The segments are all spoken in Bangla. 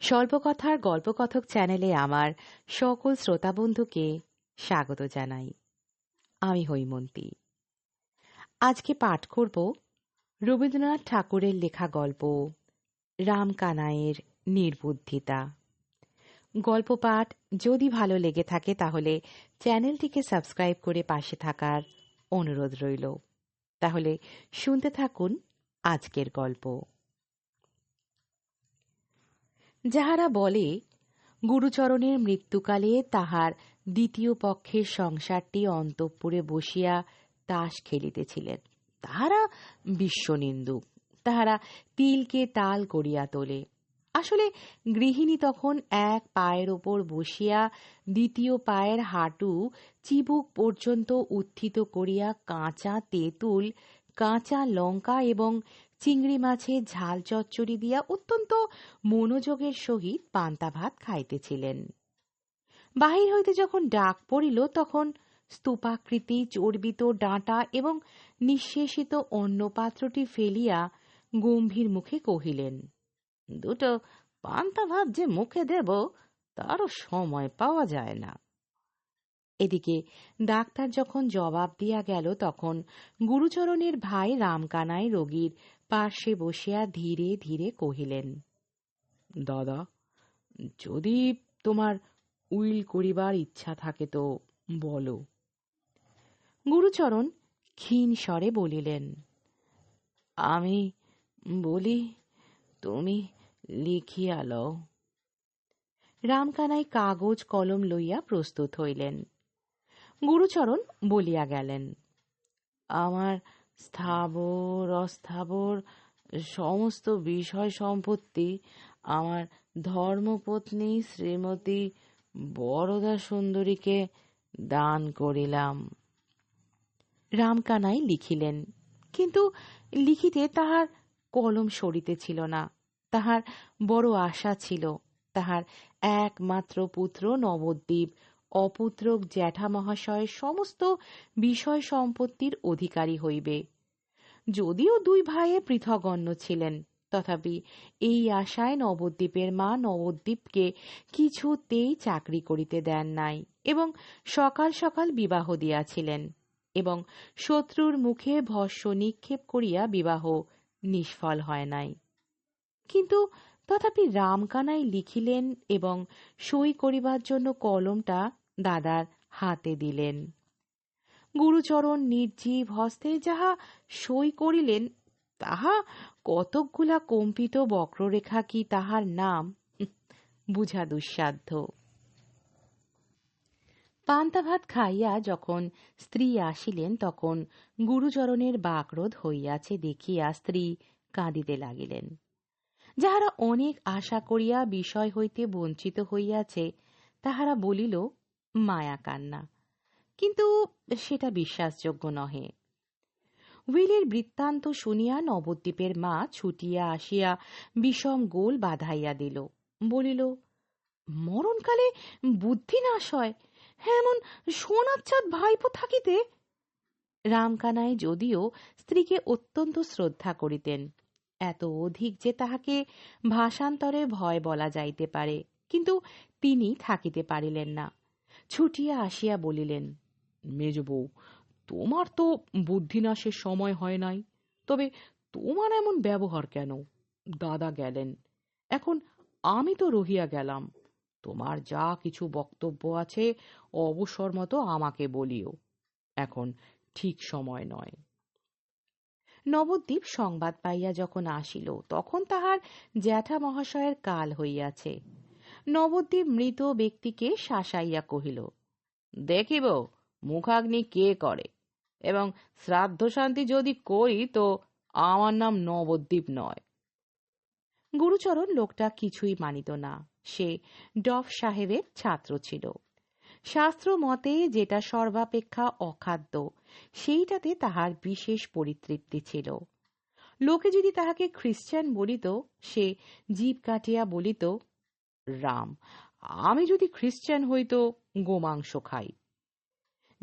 স্বল্পকথার গল্পকথক চ্যানেলে আমার সকল শ্রোতা বন্ধুকে স্বাগত জানাই। আমি হৈমন্তী। আজকে পাঠ করব রবীন্দ্রনাথ ঠাকুরের লেখা গল্প রাম কানাইয়ের নির্বুদ্ধিতা। গল্প পাঠ যদি ভালো লেগে থাকে তাহলে চ্যানেলটিকে সাবস্ক্রাইব করে পাশে থাকার অনুরোধ রইল। তাহলে শুনতে থাকুন আজকের গল্প। যাহারা বলে, গুরুচরণের মৃত্যুকালে তাহার দ্বিতীয় পক্ষের সংসারটি অন্তঃপুরে বসিয়া তাস খেলিতেছিলেন। তাহারা বিশ্বনিন্দুক তাহারা তিলকে তাল করিয়া তোলে। আসলে গৃহিণী তখন এক পায়ের ওপর বসিয়া দ্বিতীয় পায়ের হাঁটু চিবুক পর্যন্ত উত্থিত করিয়া কাঁচা তেঁতুল, কাঁচা লঙ্কা এবং চিংড়ি মাছের ঝাল চচ্চড়ি দিয়া অত্যন্ত মনোযোগের সহিত পান্তা ভাত খাইতেছিলেন। বাহির হইতে যখন ডাক পড়িল, তখন স্তূপাকৃতি, চর্বিত ডাঁটা এবং নিঃশেষিত অন্য পাত্রটি ফেলিয়া গম্ভীর মুখে কহিলেন, দুটো পান্তা ভাত যে মুখে দেব, তারও সময় পাওয়া যায় না। এদিকে ডাক্তার যখন জবাব দিয়া গেল, তখন গুরুচরণের ভাই রামকানাই রোগীর পার্শ্বে বসিয়া ধীরে ধীরে কহিলেন, দাদা, যদি তোমার উইল করিবার ইচ্ছা থাকে তো বলো। গুরুচরণ ক্ষীণ স্বরে বলিলেন, আমি বলি, তুমি লিখিয়া লও। রামকানাই কাগজ কলম লইয়া প্রস্তুত হইলেন। গুরুচরণ বলিয়া গেলেন, আমার স্থাবর, অস্থাবর, সমস্ত বিষয় সম্পত্তি আমার ধর্মপত্নী শ্রীমতী বরদা সুন্দরীকে দান করিলাম। রামকানাই লিখিলেন, কিন্তু লিখিতে তাহার কলম সরিতে ছিল না। তাহার বড় আশা ছিল, তাহার একমাত্র পুত্র নবদ্বীপ, অপুত্রক জ্যাঠা মহাশয়ের সমস্ত বিষয় সম্পত্তির অধিকারী হইবে। যদিও দুই ভাইয়ে পৃথগণ্য ছিলেন, তথাপি এই আশায় নবদ্বীপের মা নবদ্বীপকে কিছুতেই চাকরি করিতে দেন নাই এবং সকাল সকাল বিবাহ দিয়াছিলেন এবং শত্রুর মুখে ভস্য নিক্ষেপ করিয়া বিবাহ নিষ্ফল হয় নাই। কিন্তু তথাপি রামকানাই লিখিলেন এবং সই করিবার জন্য কলমটা দাদার হাতে দিলেন। গুরুচরণ, নির্জীব হস্তে যাহা সই করিলেন, তাহা কতকগুলা কম্পিত বক্ররেখা কি তাহার নাম? বুঝা দুঃসাধ্য। পান্তা ভাত খাইয়া যখন স্ত্রী আসিলেন, তখন গুরুচরণের বাকরোধ হইয়াছে দেখিয়া স্ত্রী কাঁদিতে লাগিলেন। যাহারা অনেক আশা করিয়া বিষয় হইতে বঞ্চিত হইয়াছে, তাহারা বলিল, মায়া কান্না কিন্তু সেটা বিশ্বাসযোগ্য নহে। উইলের বৃত্তান্ত শুনিয়া নবদ্বীপের মা ছুটিয়া আসিয়া বিষম গোল বাধাইয়া দিল। বলিল, মরণকালে বুদ্ধি নাশ হয়। এমন সোনাচ্ছাদ ভাইপো থাকিতে? রামকানাই যদিও স্ত্রীকে অত্যন্ত শ্রদ্ধা করিতেন, এত অধিক যে তাহাকে ভাষান্তরে ভয় বলা যাইতে পারে, কিন্তু তিনি থাকিতে পারিলেন না। ছুটিয়া আসিয়া বলিলেন মেজ বউ তোমার তো বুদ্ধিনাশের সময় হয় নাই। তবে তোমার এমন ব্যবহার কেন? দাদা গেলেন। এখন আমি তো রহিয়া গেলাম। তোমার যা কিছু বক্তব্য আছে, অবসর মতো আমাকে বলিও। এখন ঠিক সময় নয়। নবদ্বীপ সংবাদ পাইয়া যখন আসিল, তখন তাহার জ্যাঠা মহাশয়ের কাল হইয়াছে। নবদ্বীপ মৃত ব্যক্তিকে শাসাইয়া কহিল, দেখিব মুখাগ্নি কে করে? এবং শ্রাদ্ধ শান্তি যদি করি তো আমার নাম নবদ্বীপ নয়। গুরুচরণ লোকটা কিছুই মানিত না। সে ডফ সাহেবের ছাত্র ছিল। শাস্ত্র মতে যেটা সর্বাপেক্ষা অখাদ্য, সেইটাতে তাহার বিশেষ পরিতৃপ্তি ছিল। লোকে যদি তাহাকে খ্রিস্টান বলিত, সে জীব কাটিয়া বলিত, রাম, আমি যদি খ্রিস্টান হইত গোমাংস খাই।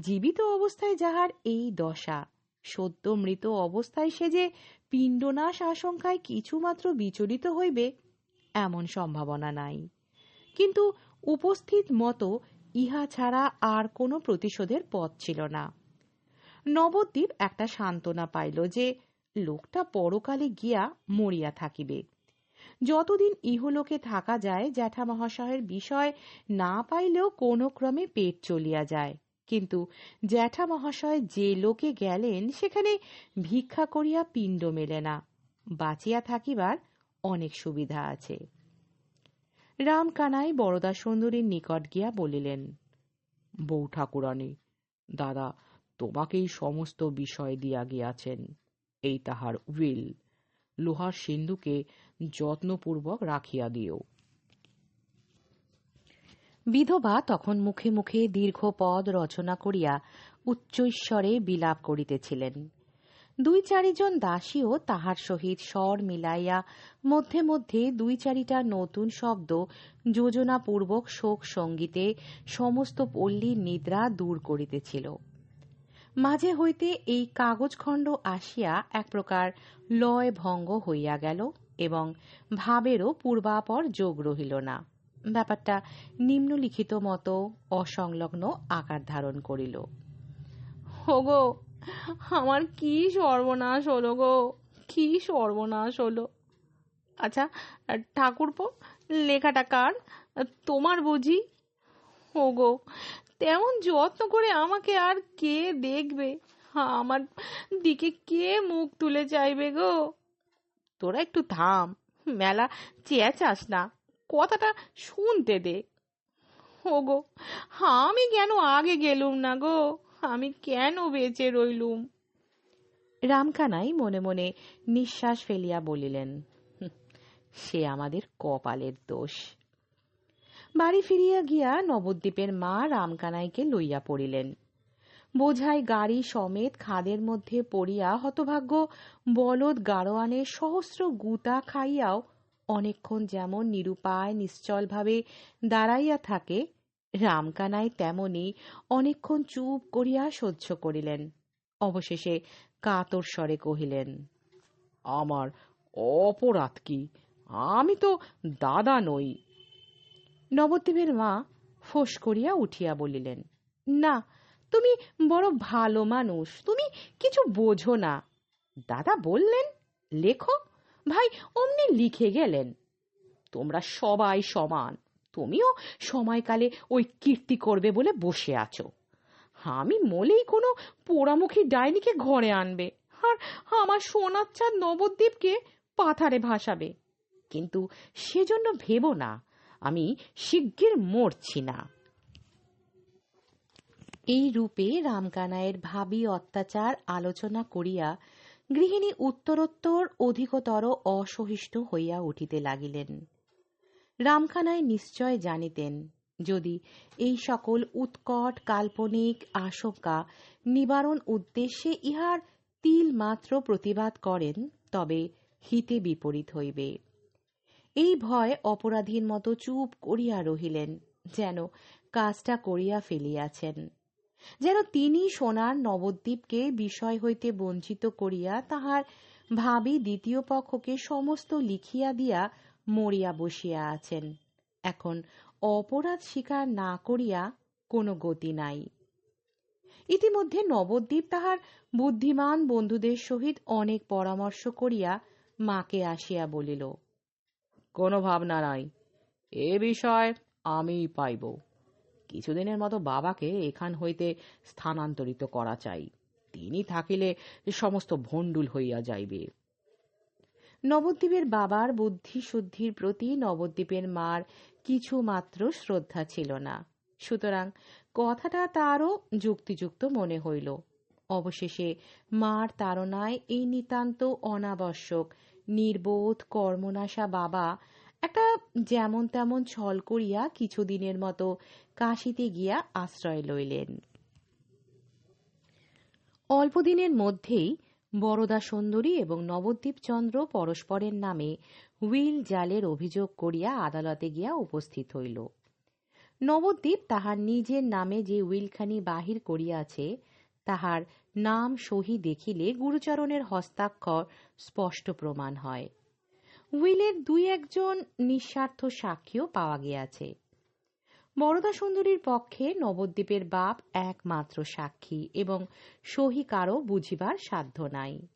জীবিত অবস্থায় যাহার এই দশা। সদ্য মৃত অবস্থায় সে যে পিণ্ডনাশ আশঙ্কায় কিছুমাত্র বিচলিত হইবে, এমন সম্ভাবনা নাই। কিন্তু উপস্থিত মতো ইহা ছাড়া আর কোনো প্রতিশোধের পথ ছিল না। নবদ্বীপ একটা সান্ত্বনা পাইল যে, লোকটা পরকালে গিয়া মরিয়া থাকিবে। যতদিন ইহলোকে থাকা যায় জ্যাঠা মহাশয়ের বিষয় না পাইলেও কোনো ক্রমে পেট চলিয়া যায়। কিন্তু জ্যাঠা মহাশয় যে লোকে গেলেন, সেখানে ভিক্ষা করিয়া পিণ্ড মেলে না। বাঁচিয়া থাকিবার অনেক সুবিধা আছে। রামকানাই বরদা সুন্দরীর নিকট গিয়া বলিলেন, বউ ঠাকুরানী, দাদা তোমাকেই সমস্ত বিষয় দিয়া গিয়াছেন, এই তাহার উইল। লোহার সিন্ধুকে যত্নপূর্বক রাখিয়া দিও। বিধবা তখন মুখে মুখে দীর্ঘ পদ রচনা করিয়া উচ্চৈশ্বরে বিলাপ করিতেছিলেন। দুই চারিজন দাসীও তাহার সহিত স্বর মিলাইয়া মধ্যে মধ্যে দুই চারিটা নতুন শব্দ, যোজনাপূর্বক শোক সঙ্গীতে সমস্ত পল্লীর নিদ্রা দূর করিতেছিল। মাঝে হইতে এই কাগজখণ্ড আসিয়া এক প্রকার লয় ভঙ্গ হইয়া গেল এবং ভাবেরও পূর্বাপর যোগ রহিল না। ব্যাপারটা নিম্নলিখিত মতো অসংলগ্ন আকার ধারণ করিল। গো আমার কি সর্বনাশ হলো গো? কি সর্বনাশ হলো? আচ্ছা ঠাকুরপো, লেখাটা কার? তোমার বুঝি? গো তেমন যত্ন করে আমাকে আর কে দেখবে? আমার দিকে কে মুখ তুলে চাইবে গো? তোরা একটু থাম, মেলা চেঁচাস না। কথাটা শুনতে দে। গো আমি কেন আগে গেলুম না গো? আমি কেন বেঁচে রইলুম? রামকানাই মনে মনে নিঃশ্বাস ফেলিয়া বলিলেন সে আমাদের কপালের দোষ। বাড়ি ফিরিয়া গিয়া নবদ্বীপের মা রামকানাইকে লইয়া পড়িলেন। বোঝাই গাড়ি সমেত খাদের মধ্যে পড়িয়া হতভাগ্য বলদ গাড়োয়ানের সহস্র গুতা খাইয়াও অনেকক্ষণ যেমন নিরুপায়, নিশ্চলভাবে দাঁড়াইয়া থাকে রামকানাই তেমনি অনেকক্ষণ চুপ করিয়া সহ্য করিলেন। অবশেষে কাতর স্বরে কহিলেন, আমার অপরাধ কি? আমি তো দাদা নই। নবদ্বীপের মা ফোঁস করিয়া উঠিয়া বলিলেন, না, তুমি বড় ভালো মানুষ, তুমি কিছু বোঝো না। দাদা বললেন, লেখো ভাই, অমনি লিখে গেলেন। তোমরা সবাই সমান। তুমিও সময়কালে ওই কীর্তি করবে বলে বসে আছো। আমি মলেই কোনো পোড়ামুখী ডাইনিকে ঘরে আনবে আর আমার সোনার চাঁদ নবদ্বীপকে পাথারে ভাসাবে। কিন্তু সেজন্য ভেবো না, আমি শিগগির মরছি না। এই রূপে রামকানায়ের ভাবি অত্যাচার আলোচনা করিয়া গৃহিণী উত্তরোত্তর অধিকতর অসহিষ্ণু হইয়া উঠিতে লাগিলেন। রামখানায় নিশ্চয় জানিতেন, যদি এই সকল উৎকট কাল্পনিক আশঙ্কা নিবারণ উদ্দেশ্যে ইহার তিল মাত্র প্রতিবাদ করেন, তবে হিতে বিপরীত হইবে। এই ভয় অপরাধীর মতো চুপ করিয়া রহিলেন, যেন কাজটা করিয়া ফেলিয়াছেন। যেন তিনি সোনার নবদ্বীপকে বিষয় হইতে বঞ্চিত করিয়া তাহার ভাবি দ্বিতীয় পক্ষকে সমস্ত লিখিয়া দিয়া মরিয়া বসিয়া আছেন। এখন অপরাধ স্বীকার না করিয়া কোনো গতি নাই। ইতিমধ্যে নবদ্বীপ তাহার বুদ্ধিমান বন্ধুদের সহিত অনেক পরামর্শ করিয়া মাকে আসিয়া বলিল, কোনো ভাবনা নাই। এ বিষয় আমিই পাইব। কিছুদিনের মতো বাবাকে এখান হইতে স্থানান্তরিত করা চাই। তিনি থাকিলে সমস্ত ভণ্ডুল হইয়া যাইবে। নবদ্বীপের বাবার বুদ্ধি শুদ্ধির প্রতি নবদ্বীপের মার কিছু মাত্র শ্রদ্ধা ছিল না। সুতরাং কথাটা তারও যুক্তিযুক্ত মনে হইল। অবশেষে মার তাড়নায় এই নিতান্ত অনাবশ্যক, নির্বোধ কর্মনাশা বাবা একটা যেমন তেমন ছল করিয়া কিছুদিনের মতো কাশিতে গিয়া আশ্রয় লইলেন। অল্পদিনের মধ্যেই বরদা সুন্দরী এবং নবদ্বীপ চন্দ্র পরস্পরের নামে হুইল জালের অভিযোগ করিয়া আদালতে গিয়া উপস্থিত হইল। নবদ্বীপ তাহার নিজের নামে যে উইলখানি বাহির করিয়াছে, তাহার নাম সহি দেখিলে গুরুচরণের হস্তাক্ষর স্পষ্ট প্রমাণ হয়। উইলের দুই একজন নিঃস্বার্থ সাক্ষীও পাওয়া গিয়াছে। বরদা সুন্দরীর পক্ষে নবদ্বীপের বাপ একমাত্র সাক্ষী এবং সহি কারও বুঝিবার সাধ্য নাই।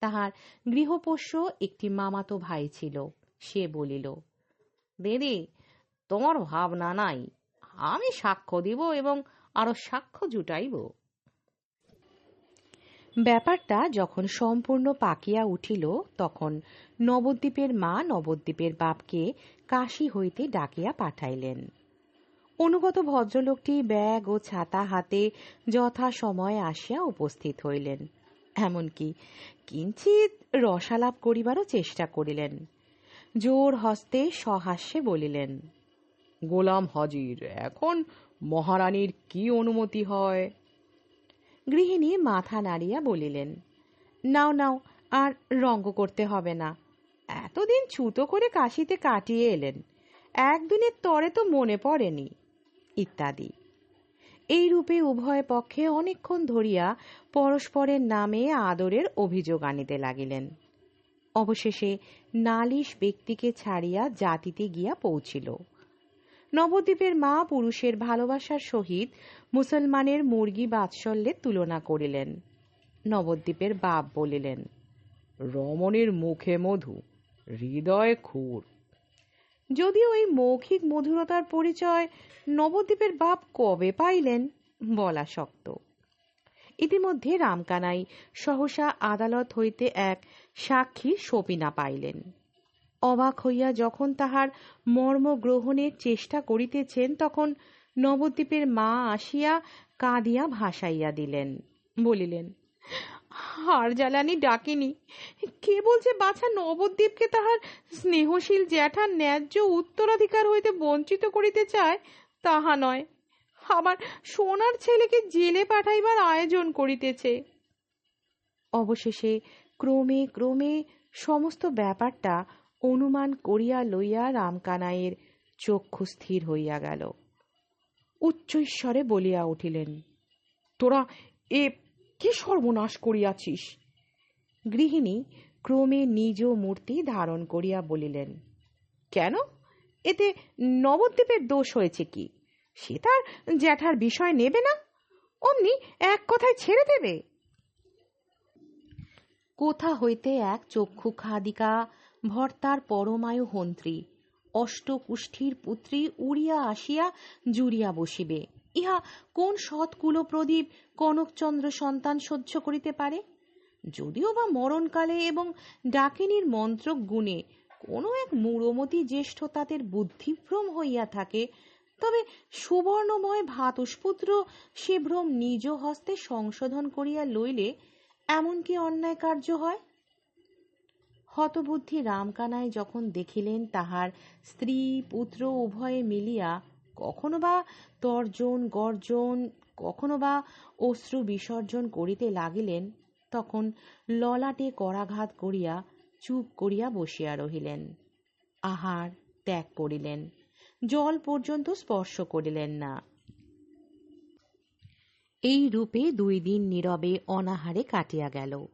তাহার গৃহপোষ্য একটি মামাতো ভাই ছিল, সে বলিল, দিদি, তোমার ভাবনা নাই। আমি সাক্ষ্য দিব এবং আরও সাক্ষ্য জুটাইব। ব্যাপারটা যখন সম্পূর্ণ পাকিয়া উঠিল, তখন নবদ্বীপের মা নবদ্বীপের বাপকে কাশি হইতে ডাকিয়া পাঠাইলেন। অনুগত ভদ্রলোকটি ব্যাগ ও ছাতা হাতে যথা সময়ে আসিয়া উপস্থিত হইলেন। এমনকি কিঞ্চিত রসালাপ করিবারও চেষ্টা করিলেন। জোর হস্তে সহাস্যে বলিলেন, গোলাম হাজির, এখন মহারানীর কি অনুমতি হয়? গৃহিণী মাথা নাড়িয়া বলিলেন, নাও নাও, আর রঙ্গ করতে হবে না। এতদিন ছুতো করে কাশিতে কাটিয়ে এলেন, একদিনের তরে তো মনে পড়েনি। ইত্যাদি। এই রূপে উভয় পক্ষে অনেকক্ষণ ধরিয়া পরস্পরের নামে আদরের অভিযোগ আনিতে লাগিলেন। অবশেষে নালিশ ব্যক্তিকে ছাড়িয়া জাতিতে গিয়া পৌঁছিল। নবদ্বীপের মা পুরুষের ভালোবাসার সহিত মুসলমানের মুরগি বাৎসল্যের তুলনা করিলেন। নবদ্বীপের বাপ বলিলেন রমণীর মুখে মধু হৃদয় খুর। যদিও এই মৌখিক মধুরতার পরিচয় নবদ্বীপের বাপ কবে পাইলেন বলা শক্ত। ইতিমধ্যে রামকানাই সহসা আদালত হইতে এক সাক্ষী সপিনা পাইলেন। অবাক হইয়া যখন তাহার মর্ম গ্রহণের চেষ্টা করিতেছেন, তখন নবদ্বীপের মা আসিয়া কাঁদিয়া ভাসাইয়া দিলেন। বলিলেন হার জ্বালানি ডাকিনি। কে বলছে বাছা নবদ্বীপকে তাহার স্নেহশীল জ্যাঠার ন্যায্য উত্তরাধিকার হইতে বঞ্চিত করিতে চায়, তাহা নয়। আবার সোনার ছেলেকে জেলে পাঠাইবার আয়োজন করিতেছে। অবশেষে ক্রমে ক্রমে সমস্ত ব্যাপারটা অনুমান করিয়া লইয়া রামকানাইয়ের চক্ষু স্থির হইয়া গেল। উচ্চৈশ্বরে বলিয়া উঠিলেন, তোরা এ কি সর্বনাশ করিয়াছিস? গৃহিণী ক্রমে নিজ মূর্তি ধারণ করিয়া বলিলেন, কেন? এতে নবদ্বীপের দোষ হয়েছে কি? সে তার জ্যাঠার বিষয় নেবে না? অমনি এক কথায় ছেড়ে দেবে? কোথা হইতে এক চক্ষু খাদিকা ভর্তার পরমায়ু হন্ত্রী অষ্টকুষ্ঠীর পুত্রী উড়িয়া আসিয়া জুড়িয়া বসিবে। ইহা কোন সৎ কুলপ্রদীপ কনকচন্দ্র সন্তান সহ্য করিতে পারে? যদিও বা মরণকালে এবং ডাকিনীর মন্ত্র গুণে কোনো এক মূঢ়মতি জ্যেষ্ঠ তাদের বুদ্ধিভ্রম হইয়া থাকে, তবে সুবর্ণময় ভাতুষপুত্র সে ভ্রম নিজ হস্তে সংশোধন করিয়া লইলে এমন কি অন্যায় কার্য হয়? হতবুদ্ধি রামকানাই যখন দেখিলেন তাহার স্ত্রী পুত্র উভয়ে মিলিয়া, কখনো বা তর্জন, গর্জন, কখনো বা অশ্রু বিসর্জন করিতে লাগিলেন, তখন ললাটে করাঘাত করিয়া, চুপ করিয়া বসিয়া রহিলেন। আহার ত্যাগ করিলেন, জল পর্যন্ত স্পর্শ করিলেন না। এই রূপে দুই দিন নীরবে অনাহারে কাটিয়া গেল।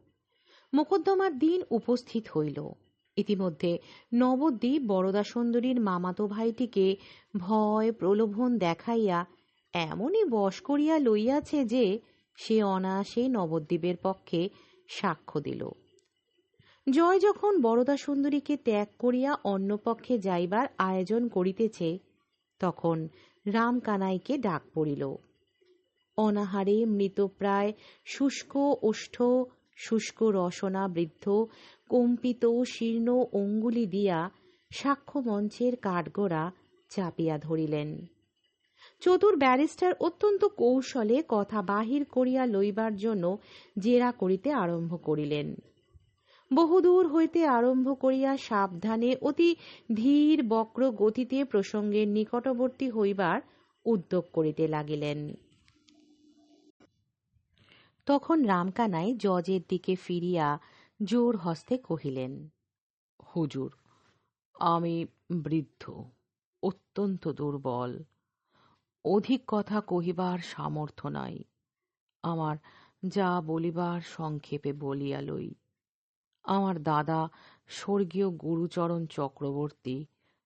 মোকদ্দমার দিন উপস্থিত হইল। ইতিমধ্যে নবদ্বীপ বরদা সুন্দরীর মামাতো ভাইটিকে ভয় প্রলোভন দেখাইয়া এমনই বশ করিয়া লইয়াছে যে সে অনায়াসে নবদ্বীপের পক্ষে সাক্ষ্য দিল। জয় যখন বরদা সুন্দরীকে ত্যাগ করিয়া অন্য পক্ষে যাইবার আয়োজন করিতেছে, তখন রামকানাইকে ডাক পড়িল। অনাহারে মৃতপ্রায় শুষ্ক ওষ্ঠ শুষ্ক রসনা বৃদ্ধ, কম্পিত শীর্ণ অঙ্গুলি দিয়া সাক্ষ্য মঞ্চের কাঠগোড়া চাপিয়া ধরিলেন। চতুর ব্যারিস্টার অত্যন্ত কৌশলে কথা বাহির করিয়া লইবার জন্য জেরা করিতে আরম্ভ করিলেন। বহুদূর হইতে আরম্ভ করিয়া সাবধানে অতি ধীর বক্র গতিতে প্রসঙ্গের নিকটবর্তী হইবার উদ্যোগ করিতে লাগিলেন। তখন রামকানাই জজের দিকে ফিরিয়া জোর হস্তে কহিলেন, হুজুর, আমি বৃদ্ধ, অত্যন্ত দুর্বল। অধিক কথা কহিবার সামর্থ্য নাই। আমার যা বলিবার সংক্ষেপে বলিয়া লই। আমার দাদা স্বর্গীয় গুরুচরণ চক্রবর্তী,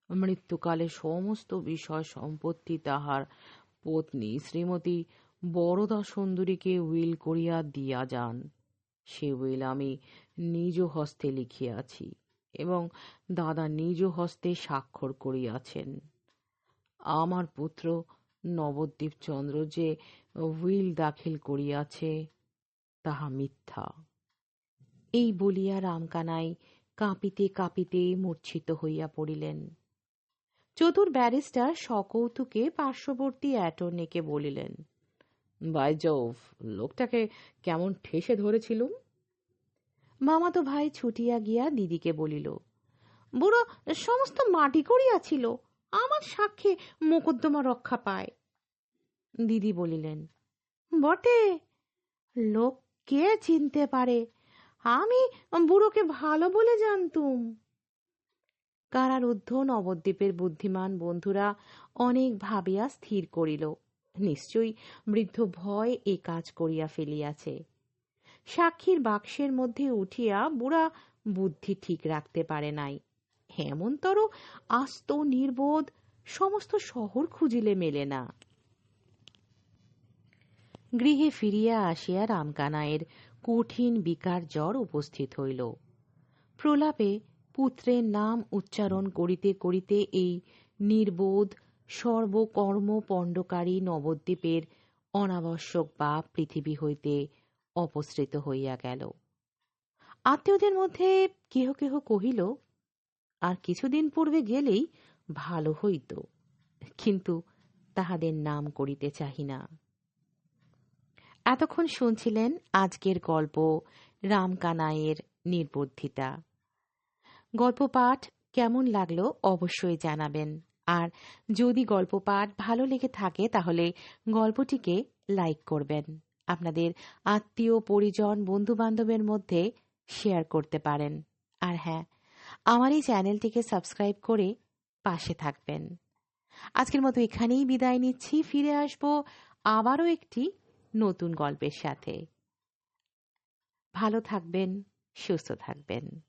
মৃত্যুকালে সমস্ত বিষয় সম্পত্তি তাহার পত্নী শ্রীমতী বরদা সুন্দরীকে উইল করিয়া দিয়া যান। সে উইল আমি নিজ হস্তে লিখিয়াছি এবং দাদা নিজ হস্তে স্বাক্ষর করিয়াছেন। আমার পুত্র নবদ্বীপ চন্দ্র যে উইল দাখিল করিয়াছে, তাহা মিথ্যা। এই বলিয়া রামকানাই কাঁপিতে কাঁপিতে মূর্ছিত হইয়া পড়িলেন। চতুর ব্যারিস্টার সকৌতুকে পার্শ্ববর্তী অ্যাটর্নিকে বলিলেন বাই জোভ লোকটাকে কেমন ঠেসে ধরেছিলুম মামাতো ভাই ছুটিয়া গিয়া দিদিকে বলিল, বুড়ো, সমস্ত মাটি করিয়াছিল আমার সাক্ষী মোকদ্দমা রক্ষা পায়। দিদি বলিলেন, বটে, লোক কে চিনতে পারে? আমি বুড়োকে ভালো বলে জানতুম। কারার কারারুদ্ধ নবদ্বীপের বুদ্ধিমান বন্ধুরা অনেক ভাবিয়া স্থির করিল। নিশ্চয়ই বৃদ্ধ ভয় এ কাজ করিয়া ফেলিয়াছে। সাক্ষীর বাক্সের মধ্যে উঠিয়া বুড়া বুদ্ধি ঠিক রাখতে পারে নাই। এমনতর আস্ত, নির্বোধ, সমস্ত শহর খুঁজিলে মেলে না। গৃহে ফিরিয়া আসিয়া রামকানায়ের কঠিন বিকার জ্বর উপস্থিত হইল। প্রলাপে পুত্রের নাম উচ্চারণ করিতে করিতে এই নির্বোধ সর্বকর্ম পণ্ডকারী নবদ্বীপের অনাবশ্যক বাপ পৃথিবী হইতে অপসৃত হইয়া গেল। আত্মীয়দের মধ্যে কেহ কেহ কহিল, আর কিছুদিন পূর্বে গেলেই ভালো হইত, কিন্তু তাহাদের নাম করিতে চাহি না। এতক্ষণ শুনছিলেন আজকের গল্প রামকানাইয়ের নির্বুদ্ধিতা। গল্প পাঠ কেমন লাগল অবশ্যই জানাবেন। আর যদি গল্প পাঠ ভালো লেগে থাকে, তাহলে গল্পটিকে লাইক করবেন। আপনাদের আত্মীয়, পরিজন বন্ধু বান্ধবের মধ্যে শেয়ার করতে পারেন। আর হ্যাঁ আমার এই চ্যানেলটিকে সাবস্ক্রাইব করে পাশে থাকবেন। আজকের মতো এখানেই বিদায় নিচ্ছি। ফিরে আসব আবারও একটি নতুন গল্পের সাথে। ভালো থাকবেন, সুস্থ থাকবেন।